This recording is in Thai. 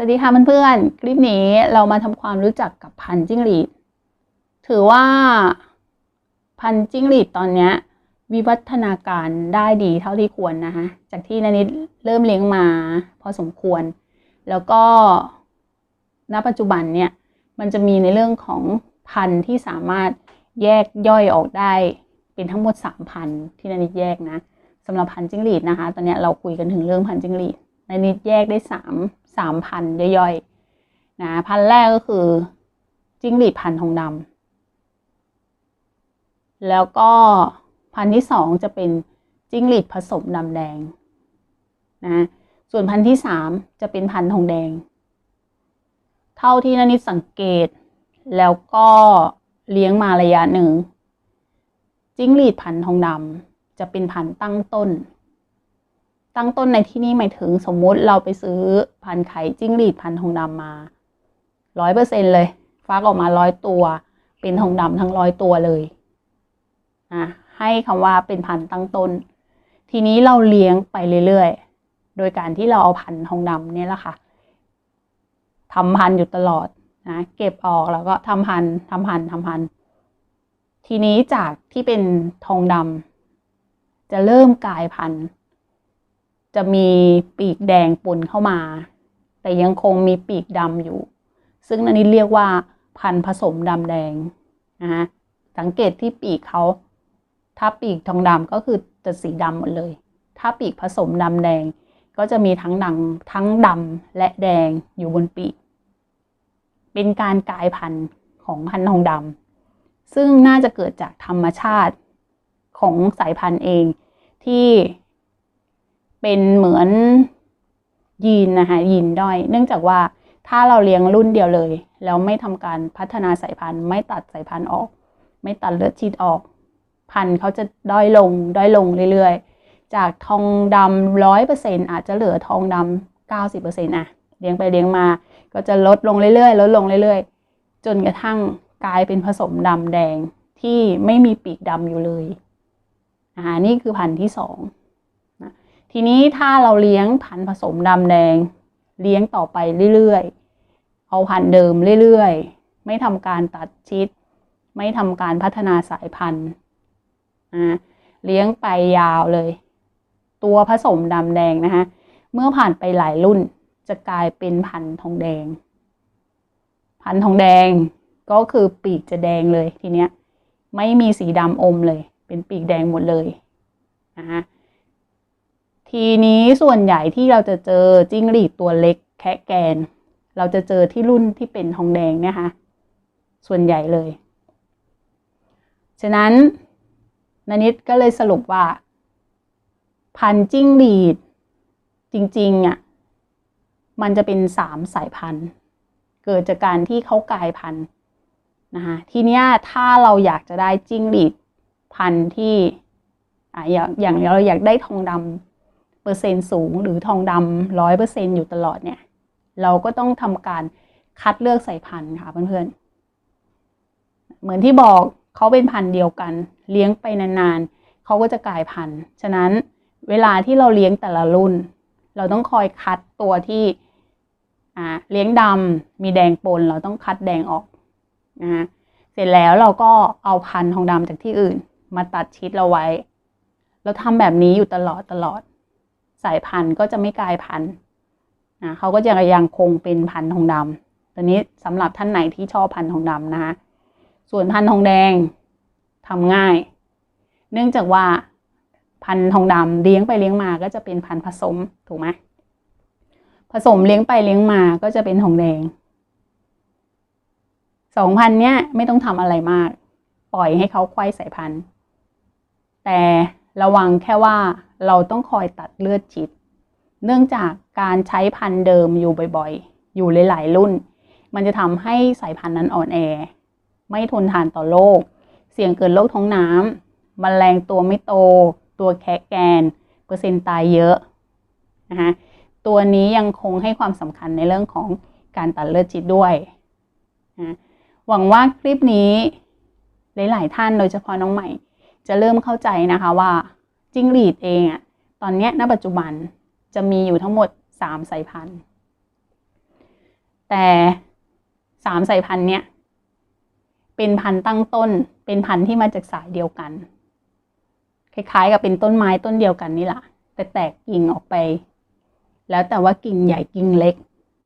สวัสดีค่ะเพื่อนๆ คลิปนี้เรามาทำความรู้จักกับพันจิ้งหรีด ถือว่าพันจิ้งหรีดตอนเนี้ยวิวัฒนาการได้ดีเท่าที่ควรนะคะ จากที่นานิดเริ่มเลี้ยงมาพอสมควร แล้วก็ณปัจจุบันเนี่ยมันจะมีในเรื่องของพันธุ์ที่สามารถแยกย่อยออกได้เป็นทั้งหมดสามพันธุ์ที่นานิดแยกนะสำหรับพันจิ้งหรีดนะคะ ตอนเนี้ยเราคุยกันถึงเรื่องพันจิ้งหรีดนานิดแยกได้สาม สามพันย่อยๆนะพันแรกก็คือจิ้งหรีดพันธุ์ทองดำแล้วก็พันที่สองจะเป็นจิ้งหรีดผสมดำแดงนะส่วนพันที่สามจะเป็นพันธุ์ทองแดง เท่าที่นันนิดสังเกต แล้วก็เลี้ยงมาระยะหนึ่งจิ้งหรีดพันธุ์ทองดำจะเป็นพันธ์ตั้งต้น ตั้งต้นในที่นี้หมายถึงสมมุติเราไปซื้อพันไข่จิ้งหรีดพันทองดำมาร้อยเปอร์เซ็นเลย ฟักออกมาร้อยตัว เป็นทองดำทั้งร้อยตัวเลยนะให้คำว่าเป็นพันตั้งต้น ทีนี้เราเลี้ยงไปเรื่อยๆ โดยการที่เราเอาพันทองดำเนี่ยแหละค่ะทำพันอยู่ตลอดนะเก็บออกแล้วก็ทำพันทำพันทำพัน ทีนี้จากที่เป็นทองดำจะเริ่มกลายพันธุ์ จะมีปีกแดงปนเข้ามา แต่ยังคงมีปีกดำอยู่ ซึ่งอันนี้เรียกว่าพันผสมดำแดงนะฮะสังเกตที่ปีกเขา ถ้าปีกทองดำก็คือจะสีดำหมดเลย ถ้าปีกผสมดำแดงก็จะมีทั้งดังทั้งดำและแดงอยู่บนปีก เป็นการกลายพันธุ์ของพันธุ์ทองดำซึ่งน่าจะเกิดจากธรรมชาติของสายพันธุ์เองที่ เป็นเหมือนยีนนะคะยีนด้อย เนื่องจากว่าถ้าเราเลี้ยงรุ่นเดียวเลย แล้วไม่ทำการพัฒนาสายพันธุ์ ไม่ตัดสายพันธุ์ออก ไม่ตัดเลือดชีดออก พันธุ์เขาจะด้อยลงด้อยลงเรื่อยๆ จากทองดำร้อยเปอร์เซ็นอาจจะเหลือทองดำเก้าสิบเปอร์เซ็นต์อะเลี้ยงไปเลี้ยงมา ก็จะลดลงเรื่อยๆ ลดลงเรื่อยๆ จนกระทั่งกลายเป็นผสมดำแดงที่ไม่มีปีกดำอยู่เลยอ่านี่คือพันธุ์ที่สอง ทีนี้ถ้าเราเลี้ยงพันธุ์ผสมดำแดง เลี้ยงต่อไปเรื่อยๆ เอาพันธุ์เดิมเรื่อยๆ ไม่ทำการตัดชิด ไม่ทำการพัฒนาสายพันธุ์นะเลี้ยงไปยาวเลย ตัวผสมดำแดงนะคะเมื่อผ่านไปหลายรุ่นจะกลายเป็นพันธุ์ทองแดง พันธุ์ทองแดงก็คือปีกจะแดงเลยทีเนี้ย ไม่มีสีดำอมเลย เป็นปีกแดงหมดเลยนะคะ ทีนี้ส่วนใหญ่ที่เราจะเจอจิ้งหรีดตัวเล็กแคะแกน เราจะเจอที่รุ่นที่เป็นทองแดงนะคะส่วนใหญ่เลย ฉะนั้นนานิดก็เลยสรุปว่า พันจิ้งหรีด จริงๆอะมันจะเป็นสามสายพันธุ์ เกิดจากการที่เขากลายพันธุ์นะคะทีเนี้ยถ้าเราอยากจะได้จิ้งหรีดพันธุ์ที่อ่าอย่างอย่างเราอยากได้ทองดำ ปอร์เซ็นต์สูง หรือทองดำร้อยเปอร์เซ็นต์อยู่ตลอดเนี่ย เราก็ต้องทำการคัดเลือกสายพันธุ์ค่ะเพื่อนๆ เหมือนที่บอกเขาเป็นพันธุ์เดียวกัน เลี้ยงไปนานๆเขาก็จะกลายพันธุ์ ฉะนั้นเวลาที่เราเลี้ยงแต่ละรุ่น เราต้องคอยคัดตัวที่เลี้ยงดำมีแดงปน เราต้องคัดแดงออกนะเสร็จแล้วเราก็เอาพันธุ์ทองดำจากที่อื่น มาตัดชิดเราไว้ เราทำแบบนี้อยู่ตลอดตลอด สายพันธุ์ก็จะไม่กลายพันธุ์นะเขาก็จะยังคงเป็นพันธุ์ทองดำตัวนี้สำหรับท่านไหนที่ชอบพันธุ์ทองดำนะคะส่วนพันธุ์ทองแดงทำง่าย เนื่องจากว่าพันธุ์ทองดำเลี้ยงไปเลี้ยงมาก็จะเป็นพันธุ์ผสมถูกไหมผสมเลี้ยงไปเลี้ยงมาก็จะเป็นทองแดงสองพันเนี้ยไม่ต้องทำอะไรมาก ปล่อยให้เขาควายสายพันธุ์ แต่ระวังแค่ว่า เราต้องคอยตัดเลือดจิต เนื่องจากการใช้พันธุ์เดิมอยู่บ่อยๆ อยู่หลายๆรุ่น มันจะทำให้สายพันธุ์นั้นอ่อนแอ ไม่ทนทานต่อโรค เสี่ยงเกิดโรคท้องน้ำมแมลงตัวไม่โต ตัวแคะแกน เปอร์เซ็นต์ตายเยอะนะคะตัวนี้ยังคงให้ความสำคัญในเรื่องของการตัดเลือดจิตด้วยนะหวังว่าคลิปนี้หลาย ๆ ท่านโดยเฉพาะน้องใหม่ จะเริ่มเข้าใจนะคะว่า จิ้งหรีดเองอะตอนนี้ณปัจจุบันจะมีอยู่ทั้งหมด 3 สายพันธุ์ แต่สามสายพันธุ์เนี้ยเป็นพันธุ์ตั้งต้น เป็นพันธุ์ที่มาจากสายเดียวกัน คล้ายๆ กับเป็นต้นไม้ต้นเดียวกันนี่แหละแต่แตกกิ่งออกไป แล้วแต่ว่ากิ่งใหญ่กิ่งเล็ก